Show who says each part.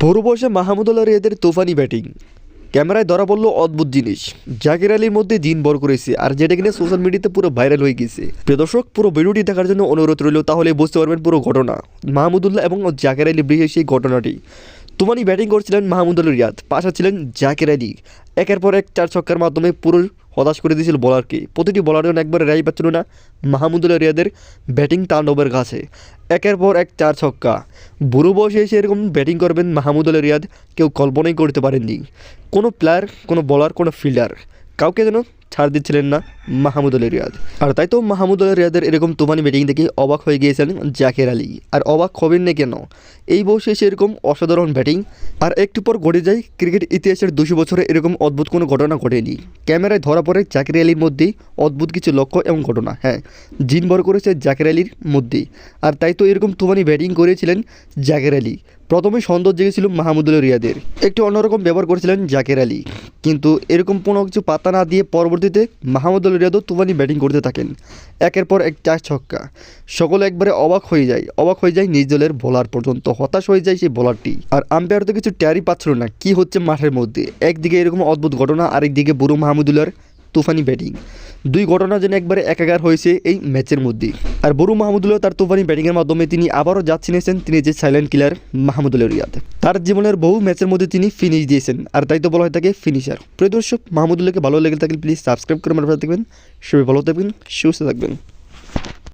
Speaker 1: ভোর বসে মাহমুদুল্লাহ রিয়াদের তোফানি ব্যাটিং। ক্যামেরায় ধরা পড়ল অদ্ভুত জিনিস। জাকির আলীর মধ্যে দিন বর করেছে, আর যেটা কিনা সোশ্যাল মিডিয়াতে পুরো ভাইরাল হয়ে গেছে। প্রিয় দর্শক, পুরো ভিডিওটি দেখার জন্য অনুরোধ রইল, তাহলে বুঝতে পারবেন পুরো ঘটনা। মাহমুদুল্লাহ এবং জাকির আলী ব্রিজের সেই ঘটনাটি। তুমানি ব্যাটিং করছিলেন মাহমুদুল রিয়াদ, পাশা ছিলেন জাকির আলী। একের পর এক চার ছক্কার মাধ্যমে পুরো হতাশ করে দিয়েছিল বলারকে প্রতিটি বলারের একবার রেয়াই পাচ্ছিল না। মাহমুদুল্লাহ রিয়াদের ব্যাটিং তাণ্ডবের কাছে। একের পর এক চার ছক্কা। বুড়ো বয়সে এসে এরকম ব্যাটিং করবেন মাহমুদুল্লাহ রিয়াদ, কেউ কল্পনাই করতে পারেননি। কোনো প্লেয়ার কোনো বলার কোনো ফিল্ডার কাউকে যেন ছাড় দিচ্ছিলেন না মাহমুদুল্লাহ রিয়াদ। আর তাই তো মাহমুদুল্লাহ রিয়াদের এরকম তুমানি ব্যাটিং দেখে অবাক হয়ে গিয়েছিলেন জাকের আলী। আর অবাক হবেন না কেন? এই বয়সে এসে এরকম অসাধারণ ব্যাটিং আর একটু পর ঘটে যায় ক্রিকেট ইতিহাসের দুশো বছরে এরকম অদ্ভুত কোনো ঘটনা ঘটেনি। ক্যামেরায় ধরা পড়ে জাকির আলীর মধ্যেই অদ্ভুত কিছু লক্ষ্য এবং ঘটনা হ্যাঁ জিন বর করেছে জাকির আলীর মধ্যেই। আর তাই তো এরকম তুমানি ব্যাটিং করেছিলেন জাকির আলী। প্রথমে সন্দেহ জেগেছিল মাহমুদুল্লাহ রিয়াদের। একটু অন্যরকম ব্যবহার করেছিলেন জাকির আলী। কিন্তু এরকম কোনো কিছু পাতা না দিয়ে পরবর্তীতে মাহমুদুল্লাহ রিয়াদও তুফানি ব্যাটিং করতে থাকেন। একের পর এক চার ছক্কা। সকলে একবারে অবাক হয়ে যায়। অবাক হয়ে যায় নিজ দলের বোলার পর্যন্ত। হতাশ হয়ে যায় সেই বোলারটি। আর আম্পায়ার তো কিছু ট্যারি পাচ্ছিল না। কি হচ্ছে মাঠের মধ্যে? একদিকে এরকম অদ্ভুত ঘটনা, আরেকদিকে বুড়ো মাহমুদুল্লাহর তুফানি ব্যাটিং। দুই ঘটনা যেন একবারে একাগার হয়েছে এই ম্যাচের মধ্যে আর বরু মাহমুদুল্লাহ তার তুফানি ব্যাটিংয়ের মাধ্যমে তিনি আবারও যা চিনেছেন তিনি যে সাইলেন্ট কিলার মাহমুদুল্লাহ রিয়াদ। তার জীবনের বহু ম্যাচের মধ্যে তিনি ফিনিশ দিয়েছেন, আর তাই তো বলা হয় তাকে ফিনিশার প্রিয় দর্শক, মাহমুদুল্লাহকে ভালো লেগে থাকলে প্লিজ সাবস্ক্রাইব করে আমার ভালো থাকবেন। সবাই ভালো থাকবেন, সুস্থ থাকবেন।